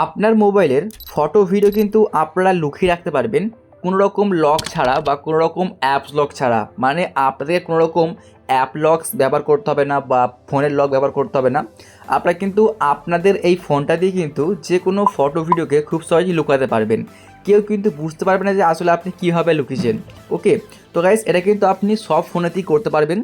আপনার মোবাইলের photo, video কিন্তু আপনারা লুকিয়ে রাখতে পারবেন। কোনো রকম লক ছাড়া বা কোনো রকম অ্যাপস লক ছাড়া। মানে আপনাদের কোনো রকম অ্যাপ লকস ব্যবহার করতে হবে না বা ফোনের লক ব্যবহার করতে হবে না। আপনারা কিন্তু আপনাদের এই ফোনটা দিয়ে কিন্তু যে কোনো ফটো, ভিডিওকে খুব সহজেই লুকাতে পারবেন। কেউ কিন্তু বুঝতে পারবে না যে আসলে আপনি কীভাবে লুকিয়েছেন। ওকে তো গাইস এটা কিন্তু আপনি সব ফোনেতেই করতে পারবেন।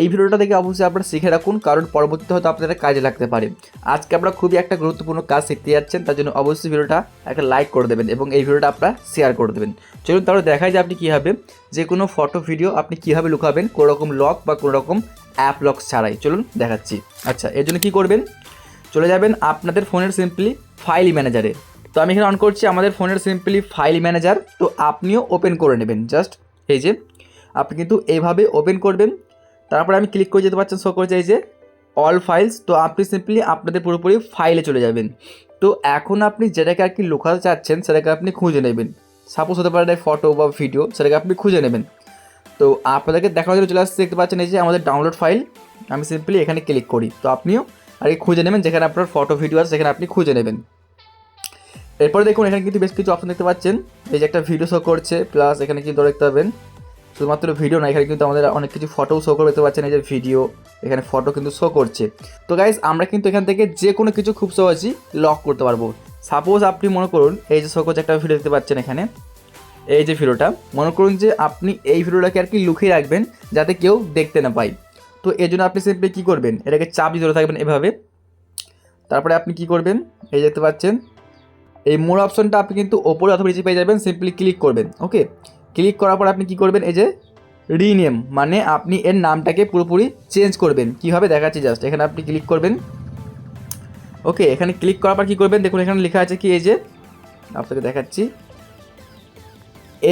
এই ভিডিওটা দেখে অবশ্যই আপনারা শিখে রাখুন, কারণ পরবর্তীতে হয়তো আপনাদের কাজে লাগতে পারে। আজকে আপনারা খুবই একটা গুরুত্বপূর্ণ কাজ শিখতে যাচ্ছেন, তার জন্য অবশ্যই ভিডিওটা একটা লাইক করে দেবেন এবং এই ভিডিওটা আপনারা শেয়ার করে দেবেন। চলুন তাহলে দেখায় যে আপনি কীভাবে যে কোনো ফটো ভিডিও আপনি কীভাবে লুকাবেন কোনো রকম লক বা কোনো রকম অ্যাপ লক ছাড়াই। চলুন দেখাচ্ছি। আচ্ছা এর জন্য কী করবেন? চলে যাবেন আপনাদের ফোনের সিম্পলি ফাইল ম্যানেজারে তো আমি এখানে অন করছি আমাদের ফোনের সিম্পলি ফাইল ম্যানেজার তো আপনিও ওপেন করে নেবেন। জাস্ট এই যে, আপনি কিন্তু এইভাবে ওপেন করবেন। তারপরে আমি ক্লিক করে যেতে পারছেন শো করছে এই যে অল ফাইলস তো আপনি সিম্পলি আপনাদের পুরোপুরি ফাইলে চলে যাবেন। তো এখন আপনি যেটাকে আর কি লুকাতে চাচ্ছেন, সেটাকে আপনি খুঁজে নেবেন। সাপোজ হতে পারে ফটো বা ভিডিও সেটাকে আপনি খুঁজে নেবেন। তো আপনাদেরকে দেখানোর জন্য চলে আসছে, দেখতে পাচ্ছেন এই যে আমাদের ডাউনলোড ফাইল আমি সিম্পলি এখানে ক্লিক করি। তো আপনিও আর কি খুঁজে নেবেন, যেখানে আপনার ফটো ভিডিও আছে, সেখানে আপনি খুঁজে নেবেন। এরপরে দেখুন, এখানে কিন্তু বেশ কিছু অপশন দেখতে পাচ্ছেন। এই যে একটা ভিডিও শো করছে প্লাস এখানে কিন্তু দেখতে পাবেন। শুধুমাত্র ভিডিও না, এখানে কিন্তু আমাদের অনেক কিছু ফটো শো করে দেখতে পাচ্ছেন, এই যে ভিডিও এখানে ফটো কিন্তু শো করছে। তো গাইজ আমরা কিন্তু এখান থেকে যে কোনো কিছু খুব সহজেই লক করতে পারব। সাপোজ আপনি মনে করুন, এই যে শো করছে একটা ভিডিও দেখতে পাচ্ছেন এখানে। এই যে ভিডিওটা মনে করুন যে আপনি এই ভিডিওটাকে আর কি লুকিয়ে রাখবেন, যাতে কেউ দেখতে না পায়। তো এই জন্য আপনি সিম্পলি কী করবেন, এটাকে চাপ ধরে থাকবেন এভাবে। তারপরে আপনি কি করবেন, এই দেখতে পাচ্ছেন, এই মোর অপশনটা আপনি কিন্তু ওপরে অথবা নিচে পেয়ে যাবেন সিম্পলি ক্লিক করবেন ওকে ক্লিক করার পর আপনি কি করবেন? এই যে রিনেম মানে আপনি এর নামটাকে পুরোপুরি চেঞ্জ করবেন। কীভাবে? দেখাচ্ছি জাস্ট। এখানে আপনি ক্লিক করবেন। ওকে, এখানে ক্লিক করার পর কী করবেন? দেখুন, এখানে লেখা আছে কি? এই যে, আপনাকে দেখাচ্ছি।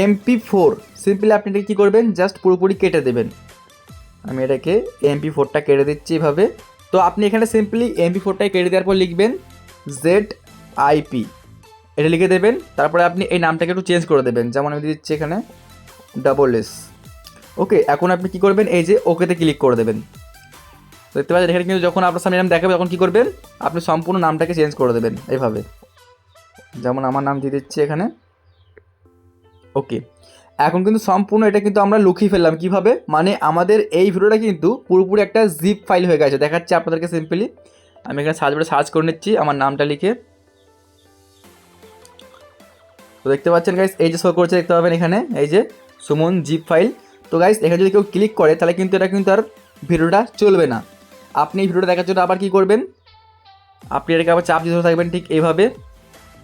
MP four. সিম্পলি আপনি এটা কী করবেন? জাস্ট পুরোপুরি কেটে দেবেন। আমি এটাকে এমপি ফোরটা কেটে দিচ্ছি এভাবে। তো আপনি এখানে সিম্পলি এমপি ফোরটাই কেটে দেওয়ার পর লিখবেন জেড আইপি এটা লিখে দেবেন, তারপরে আপনি এই নামটাকে একটু চেঞ্জ করে দেবেন। যেমন আমি দিচ্ছি এখানে ডাবল এস ওকে এখন আপনি কি করবেন? এই যে ওকেতে ক্লিক করে দেবেন। দেখতে পাচ্ছেন, এখানে কিন্তু যখন আপনার সামনে নাম দেখাবে, তখন কী করবেন? আপনি সম্পূর্ণ নামটাকে চেঞ্জ করে দেবেন এইভাবে যেমন আমার নাম দিয়ে দিচ্ছি এখানে। ওকে এখন কিন্তু সম্পূর্ণ এটা কিন্তু আমরা লুকিয়ে ফেললাম। কীভাবে? মানে আমাদের এই ভিডিওটা কিন্তু পুরোপুরি একটা জিপ ফাইল হয়ে গেছে। দেখাচ্ছি আপনাদেরকে সিম্পলি আমি এখানে সার্চ করে সার্চ করে নিচ্ছি, আমার নামটা লিখে। তো দেখতে পাচ্ছেন গাইস এই যে শো করছে, দেখতে পাবেন এখানে, এই যে সুমন জিপ ফাইল তো গাইস এখানে যদি কেউ ক্লিক করে, তাহলে কিন্তু এটা কিন্তু আর ভিডিওটা চলবে না। আপনি ভিডিওটা দেখার জন্য আবার কি করবেন? আপনি এটাকে আবার চাপ ধরে থাকবেন ঠিক এইভাবে।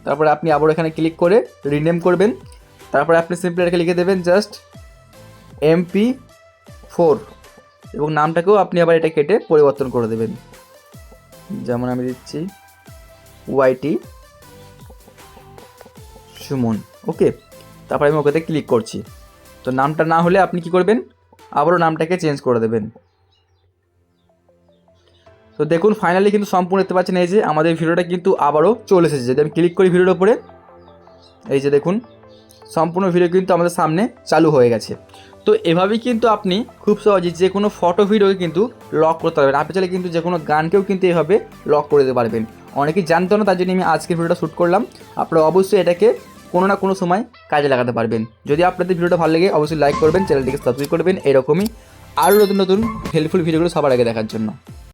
তারপরে আপনি আবার এখানে ক্লিক করে রিনেম করবেন। তারপরে আপনি সিম্পলি এটাকে লিখে দেবেন জাস্ট এমপি ফোর এবং নামটাকেও আপনি আবার এটা কেটে পরিবর্তন করে দেবেন। যেমন আমি দিচ্ছি ওয়াইটি সুমন। ওকে, তারপরে আমি ওকেতে ক্লিক করছি। তো নামটা না হলে আপনি কি করবেন? আবারও নামটাকে চেঞ্জ করে দেবেন। তো দেখুন ফাইনালি কিন্তু সম্পূর্ণ দেখতে পাচ্ছেন এই যে আমাদের ভিডিওটা কিন্তু আবারও চলে এসেছে। যদি আমি ক্লিক করি ভিডিওর উপরে, এই যে দেখুন, সম্পূর্ণ ভিডিও কিন্তু আমাদের সামনে চালু হয়ে গেছে। তো এভাবেই কিন্তু আপনি খুব সহজেই যে কোনো ফটো ভিডিওকে কিন্তু লক করতে পারবেন। আপনি চাইলে কিন্তু যে কোনো গানকেও কিন্তু এভাবে লক করে দিতে পারবেন। অনেকেই জানতো না, তার জন্য আমি আজকের ভিডিওটা শ্যুট করলাম। আপনারা অবশ্যই এটাকে কোনো না কোনো সময় কাজে লাগাতে পারবেন। যদি আপনাদের ভিডিওটা ভালো লাগে, অবশ্যই লাইক করবেন, চ্যানেলটিকে সাবস্ক্রাইব করবেন, এরকমই আরও নতুন নতুন হেল্পফুল ভিডিওগুলো সবার আগে দেখার জন্য।